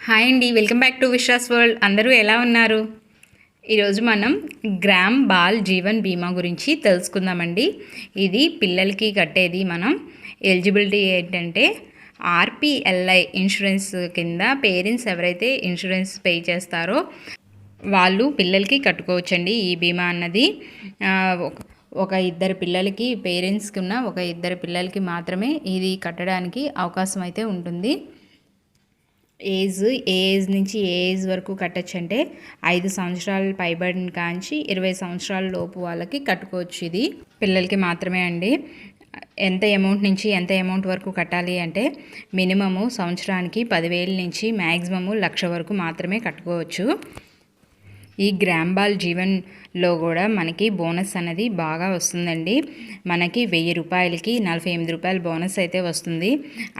Hi అండి welcome back to Vishwas world. అందరూ ఎలా ఉన్నారు? ఈరోజు మనం గ్రామ్ బాల్ జీవన్ బీమా గురించి తెలుసుకుందామండి. ఇది పిల్లలకి కట్టేది మనం. ఎలిజిబిలిటీ ఏంటంటే ఆర్పిఎల్ఐ ఇన్సూరెన్స్ కింద పేరెంట్స్ ఎవరైతే ఇన్సూరెన్స్ పే చేస్తారో వాళ్ళు పిల్లలకి కట్టుకోవచ్చండి ఈ బీమా అన్నది. ఒక ఇద్దరు పిల్లలకి పేరెంట్స్కి ఉన్న ఒక ఇద్దరు పిల్లలకి మాత్రమే ఇది కట్టడానికి అవకాశం అయితే ఉంటుంది. ఏజ్ ఏ ఏజ్ నుంచి ఏ ఏజ్ వరకు కట్టచ్చు అంటే ఐదు సంవత్సరాలు పైబడిన కాంచి ఇరవై సంవత్సరాల లోపు వాళ్ళకి కట్టుకోవచ్చు ఇది. పిల్లలకి మాత్రమే అండి. ఎంత అమౌంట్ నుంచి ఎంత అమౌంట్ వరకు కట్టాలి అంటే మినిమము సంవత్సరానికి పదివేల నుంచి మ్యాక్సిమము లక్ష వరకు మాత్రమే కట్టుకోవచ్చు. ఈ గ్రాంబాల్ జీవన్లో కూడా మనకి బోనస్ అనేది బాగా వస్తుందండి. మనకి వెయ్యి రూపాయలకి నలభై ఎనిమిది రూపాయల బోనస్ అయితే వస్తుంది.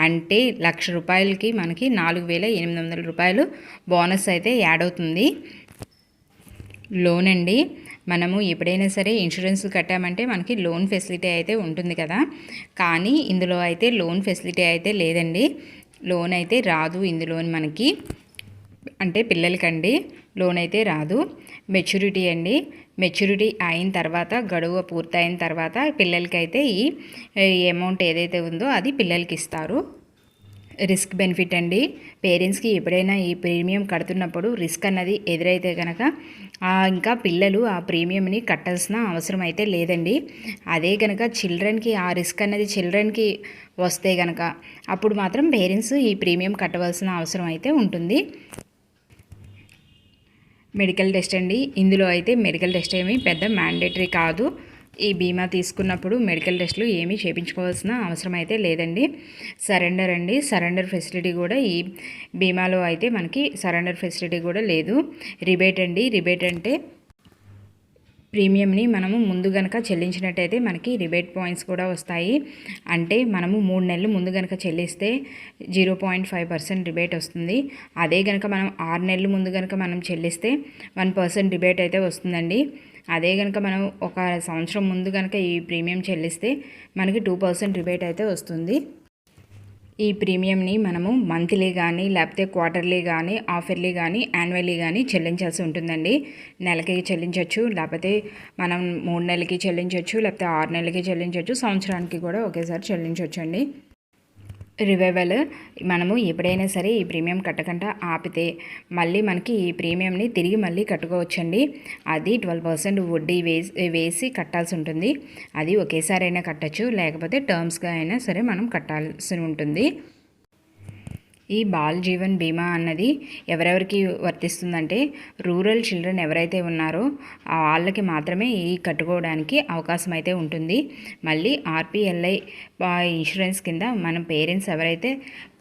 అంటే లక్ష రూపాయలకి మనకి నాలుగు వేల ఎనిమిది వందల రూపాయలు బోనస్ అయితే యాడ్ అవుతుంది. లోన్ అండి మనము ఎప్పుడైనా సరే ఇన్సూరెన్స్ కట్టామంటే మనకి లోన్ ఫెసిలిటీ అయితే ఉంటుంది కదా. కానీ ఇందులో అయితే లోన్ ఫెసిలిటీ అయితే లేదండి. లోన్ అయితే రాదు ఇందులో మనకి. అంటే పిల్లలకండి లోన్ అయితే రాదు. మెచ్యూరిటీ అండి. మెచ్యూరిటీ అయిన తర్వాత గడువు పూర్తయిన తర్వాత పిల్లలకైతే ఈ అమౌంట్ ఏదైతే ఉందో అది పిల్లలకి ఇస్తారు రిస్క్ బెనిఫిట్ అండి. పేరెంట్స్కి ఎప్పుడైనా ఈ ప్రీమియం కడుతున్నప్పుడు రిస్క్ అన్నది ఎదురైతే కనుక ఇంకా పిల్లలు ఆ ప్రీమియంని కట్టాల్సిన అవసరం అయితే లేదండి. అదే కనుక చిల్డ్రన్కి ఆ రిస్క్ అన్నది చిల్డ్రన్కి వస్తే కనుక అప్పుడు మాత్రం పేరెంట్స్ ఈ ప్రీమియం కట్టవలసిన అవసరం అయితే ఉంటుంది. మెడికల్ టెస్ట్ అండి. ఇందులో అయితే మెడికల్ టెస్ట్ ఏమీ పెద్ద మ్యాండేటరీ కాదు. ఈ బీమా తీసుకున్నప్పుడు మెడికల్ టెస్ట్లు ఏమీ చేయించుకోవాల్సిన అవసరం అయితే లేదండి. సరెండర్ అండి. సరెండర్ ఫెసిలిటీ కూడా ఈ బీమాలో అయితే మనకి సరెండర్ ఫెసిలిటీ కూడా లేదు. రిబేట్ అండి. రిబేట్ అంటే ప్రీమియంని మనము ముందు గనక చెల్లించినట్టయితే మనకి రిబేట్ పాయింట్స్ కూడా వస్తాయి. అంటే మనము మూడు నెలలు ముందు గనక చెల్లిస్తే zero point five percent rebate వస్తుంది. అదే గనక మనం ఆరు నెలలు ముందు గనక మనం చెల్లిస్తే వన్ పర్సెంట్ రిబేట్ అయితే వస్తుందండి. అదే కనుక మనం ఒక సంవత్సరం ముందు కనుక ఈ ప్రీమియం చెల్లిస్తే మనకి టూ పర్సెంట్ రిబేట్ అయితే వస్తుంది. ఈ ప్రీమియంని మనము మంత్లీ కానీ లేకపోతే క్వార్టర్లీ కానీ ఆఫర్లీ కానీ యాన్యువల్లీ కానీ చెల్లించాల్సి ఉంటుందండి. నెలకి చెల్లించవచ్చు లేకపోతే మనం మూడు నెలలకి చెల్లించవచ్చు లేకపోతే ఆరు నెలలకి చెల్లించవచ్చు సంవత్సరానికి కూడా ఒకేసారి చెల్లించవచ్చు అండి రివైవల్ మనము ఎప్పుడైనా సరే ఈ ప్రీమియం కట్టకుండా ఆపితే మళ్ళీ మనకి ఈ ప్రీమియంని తిరిగి మళ్ళీ కట్టుకోవచ్చండి. అది ట్వెల్వ్ పర్సెంట్ వడ్డీ వేసి వేసి కట్టాల్సి ఉంటుంది. అది ఒకేసారి అయినా కట్టచ్చు లేకపోతే టర్మ్స్గా అయినా సరే మనం కట్టాల్సి ఉంటుంది. ఈ బాల్ జీవన్ బీమా అన్నది ఎవరెవరికి వర్తిస్తుందంటే రూరల్ చిల్డ్రన్ ఎవరైతే ఉన్నారో వాళ్ళకి మాత్రమే ఈ కట్టుకోవడానికి అవకాశం అయితే ఉంటుంది. మళ్ళీ ఆర్పిఎల్ఐ ఇన్సూరెన్స్ కింద మన పేరెంట్స్ ఎవరైతే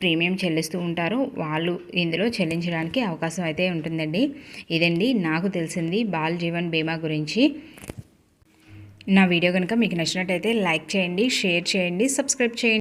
ప్రీమియం చెల్లిస్తూ ఉంటారో వాళ్ళు ఇందులో చెల్లించడానికి అవకాశం అయితే ఉంటుందండి. ఇదండి నాకు తెలిసింది బాల్ జీవన్ బీమా గురించి. నా వీడియో కనుక మీకు నచ్చినట్టయితే లైక్ చేయండి షేర్ చేయండి సబ్స్క్రైబ్ చేయండి.